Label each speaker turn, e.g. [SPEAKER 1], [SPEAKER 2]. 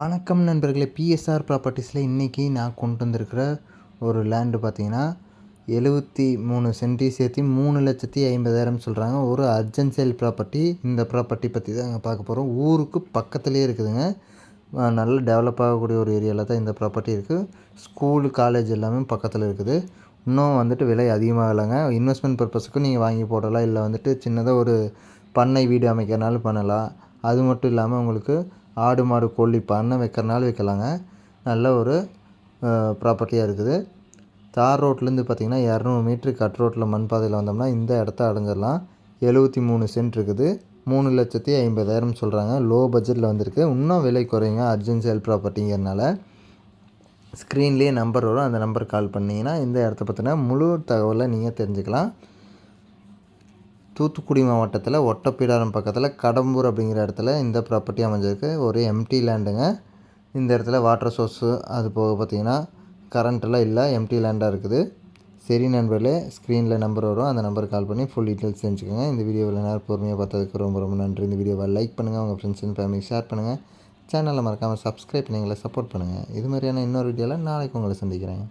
[SPEAKER 1] வணக்கம் நண்பர்களே பிஎஸ்ஆர் ப்ராப்பர்ட்டிஸில் இன்றைக்கி நான் கொண்டு வந்திருக்கிற ஒரு லேண்டு பார்த்தீங்கன்னா எழுபத்தி மூணு சென்டி சேர்த்து மூணு லட்சத்தி ஐம்பதாயிரம் சொல்கிறாங்க ஒரு அர்ஜென்ட் சேல் ப்ராப்பர்ட்டி இந்த ப்ராப்பர்ட்டி பற்றி தான் பார்க்க போகிறோம் ஊருக்கு பக்கத்துலேயே இருக்குதுங்க. நல்ல டெவலப் ஆகக்கூடிய ஒரு ஏரியாவில் தான் இந்த ப்ராப்பர்ட்டி இருக்குது ஸ்கூலு காலேஜ் எல்லாமே பக்கத்தில் இருக்குது. இன்னும் வந்துட்டு விலை அதிகமாகலைங்க. இன்வெஸ்ட்மெண்ட் பர்பஸுக்கும் நீங்கள் வாங்கி போடலாம். இல்லை வந்துட்டு சின்னதாக ஒரு பண்ணை வீடு அமைக்கிறனாலும் பண்ணலாம். அது மட்டும் இல்லாமல் உங்களுக்கு ஆடு மாடு கோழி பண்ணை வைக்கிறனாலும் வைக்கலாங்க. நல்ல ஒரு ப்ராப்பர்ட்டியாக இருக்குது. தார் ரோட்லேருந்து பார்த்திங்கன்னா இரநூறு மீட்ரு கட் ரோட்டில் மண் பாதையில் வந்தோம்னா இந்த இடத்த அடைஞ்சிடலாம். எழுபத்தி மூணு சென்ட் இருக்குது. மூணு லட்சத்தி ஐம்பதாயிரம் சொல்கிறாங்க லோ பட்ஜெட்டில் வந்திருக்கு. இன்னும் விலை குறையுங்க. அர்ஜென்ட் சேல் ப்ராப்பர்ட்டிங்கிறனால ஸ்க்ரீன்லேயே நம்பர் வரும். அந்த நம்பர் கால் பண்ணிங்கன்னா இந்த இடத்த பற்றின முழு தகவலை நீங்கள் தெரிஞ்சுக்கலாம். தூத்துக்குடி மாவட்டத்தில் ஒட்டப்பிடாரம் பக்கத்தில் கடம்பூர் அப்படிங்கிற இடத்துல இந்த ப்ராப்பர்ட்டி அமைஞ்சிருக்கு. ஒரு எம்டி லேண்டுங்க இந்த இடத்துல வாட்டர் சோர்ஸு அது போக பார்த்தீங்கன்னா கரண்ட்டெல்லாம் இல்லை எம்டி லேண்டாக இருக்குது. சரி நண்பர்களே ஸ்க்ரீனில் நம்பர் வரும். அந்த நம்பருக்கு கால் பண்ணி ஃபுல் டீட்டெயில்ஸ் தெரிஞ்சுக்கோங்க. இந்த வீடியோவில் நேரம் பொறுமையாக பார்த்ததுக்கு ரொம்ப ரொம்ப நன்றி. இந்த வீடியோவை லைக் பண்ணுங்கள் உங்கள் ஃப்ரெண்ட்ஸ் அண்ட் ஃபேமிலி ஷேர் பண்ணுங்கள் சேனலை மறக்காமல் சப்ஸ்கிரைப் பண்ணி எங்களை சப்போர்ட் பண்ணுங்கள் இது மாதிரியான இன்னொரு வீடியோவில் நாளைக்கு உங்களை சந்திக்கிறேன்.